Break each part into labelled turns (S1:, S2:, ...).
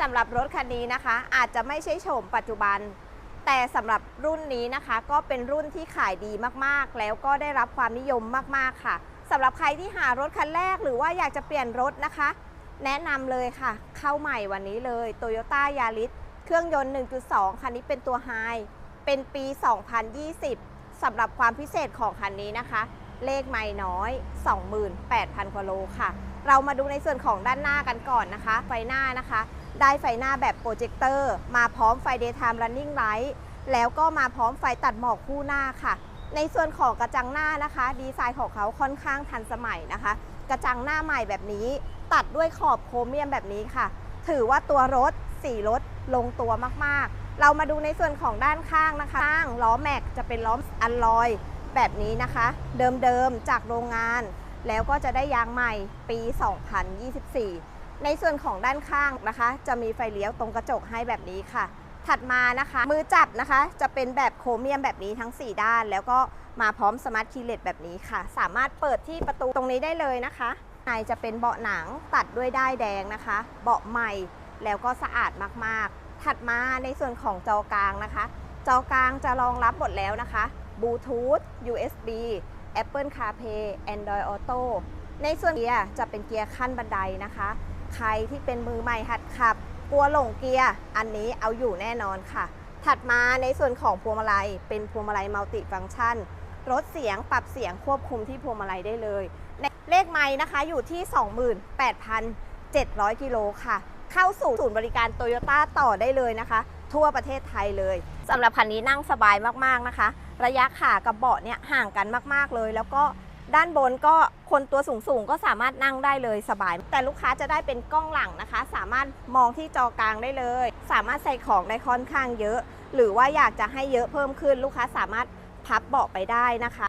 S1: สำหรับรถคันนี้นะคะ อาจจะไม่ใช่โฉมปัจจุบัน แต่สำหรับรุ่นนี้นะคะ ก็เป็นรุ่นที่ขายดีมากๆ แล้วก็ได้รับความนิยมมากๆค่ะสำหรับใครที่หารถคันแรกหรือว่าอยากจะเปลี่ยนรถนะคะ แนะนำเลยค่ะ เข้าใหม่วันนี้เลย Toyota Yaris เครื่องยนต์ 1.2 คันนี้เป็นตัวไฮเป็นปี 2020สำหรับความพิเศษของคันนี้นะคะ เลขไม่น้อย 28,000กว่าโลค่ะ เรามาดูในส่วนของด้านหน้ากันก่อนนะคะ ไฟหน้านะคะ ได้ไฟหน้าแบบโปรเจคเตอร์ มาพร้อมไฟ Daytime Running Light แล้วก็มาพร้อมไฟตัดหมอกคู่หน้าค่ะ ในส่วนของกระจังหน้านะคะ ดีไซน์ของเขาค่อนข้างทันสมัยนะคะ กระจังหน้าใหม่แบบนี้ ตัดด้วยขอบโครเมียมแบบนี้ค่ะ ถือว่าตัวรถสีรถลงตัวมากๆ เรามาดูในส่วนของด้านข้างนะคะข้างล้อแม็กจะเป็นล้ออัลลอยแบบนี้นะคะ เดิมๆจากโรงงาน แล้วก็จะได้ยางใหม่ปี 2024 ในส่วนของด้านข้างนะคะ จะมีไฟเลี้ยวตรงกระจกให้แบบนี้ค่ะ ถัดมานะคะ มือจับนะคะ จะเป็นแบบโครเมียมแบบนี้ทั้ง 4 ด้าน แล้วก็มาพร้อมสมาร์ทคีย์เลสแบบนี้ค่ะ สามารถเปิดที่ประตูตรงนี้ได้เลยนะคะในจะเป็นเบาะหนังตัดด้วยด้ายแดงนะคะ เบาะใหม่แล้วก็สะอาดมากๆ ถัดมาในส่วนของจอกลางนะคะ จอกลางจะรองรับหมดแล้วนะคะบลูทูธ USB Apple CarPlay Android Auto ในส่วนเกียร์จะเป็นเกียร์ขั้นบันไดนะคะ ใครที่เป็นมือใหม่หัดขับ กลัวหลงเกียร์ อันนี้เอาอยู่แน่นอนค่ะ ถัดมาในส่วนของพวงมาลัย เป็นพวงมาลัยมัลติฟังก์ชันลดเสียงปรับเสียงควบคุมที่พวงมาลัยได้เลยเลขไม้นะคะอยู่ที่ 28,700 กิโลค่ะ เข้าสู่ศูนย์บริการโตโยต้าต่อได้เลยนะคะ ทั่วประเทศไทยเลยสำหรับคันนี้นั่งสบายมากๆนะคะ ระยะขากับเบาะเนี่ยห่างกันมากๆเลย แล้วก็ ด้านบนก็คนตัวสูงๆ ก็สามารถนั่งได้เลยสบาย แต่ลูกค้าจะได้เป็นกล้องหลังนะคะ สามารถมองที่จอกลางได้เลย สามารถใส่ของได้ค่อนข้างเยอะ หรือว่าอยากจะให้เยอะเพิ่มขึ้น ลูกค้าสามารถพับเบาะไปได้นะคะ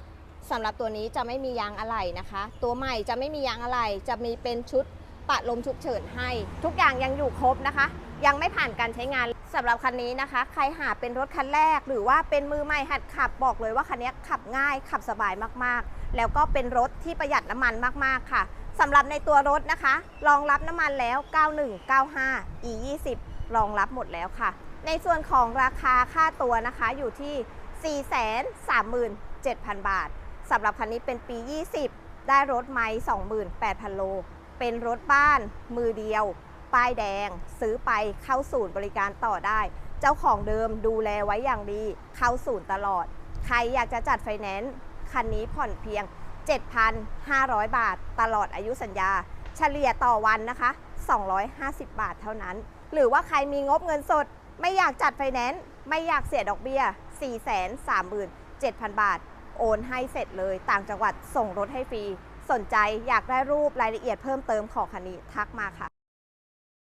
S1: สำหรับตัวนี้จะไม่มียางอะไหล่นะคะ ตัวใหม่จะไม่มียางอะไหล่จะมีเป็นชุด ปะลมฉุกเฉินให้ ทุกอย่างยังอยู่ครบนะคะ ยังไม่ผ่านการใช้งานสำหรับคันนี้นะคะ ใครหาเป็นรถคันแรก หรือว่าเป็นมือใหม่หัดขับบอกเลยว่าคันนี้ขับง่ายขับสบายมากๆ แล้วก็เป็นรถที่ประหยัดน้ำมันมากๆค่ะสำหรับในตัวรถนะคะ รองรับน้ำมันแล้ว 91 95 e 20 รองรับหมดแล้วค่ะ ในส่วนของราคาค่าตัวนะคะอยู่ที่ 437,000 บาทสำหรับคันนี้เป็นปี 20 ได้รถไม้28,000 โล เป็นรถบ้านมือเดียว ป้ายแดง ซื้อไปเข้าศูนย์บริการต่อได้ เจ้าของเดิมดูแลไว้อย่างดี เข้าศูนย์ตลอด ใครอยากจะจัดไฟแนนซ์คันนี้ผ่อนเพียง 7,500 บาท ตลอดอายุสัญญา เฉลี่ยต่อวันนะคะ 250 บาทเท่านั้น หรือว่าใครมีงบเงินสด ไม่อยากจัดไฟแนนซ์ไม่อยากเสียดอกเบี้ย 437,000 บาท โอนให้เสร็จเลย ต่างจังหวัดส่งรถให้ฟรี สนใจอยากได้รูปรายละเอียดเพิ่มเติมของคันนี้ทักมาค่ะ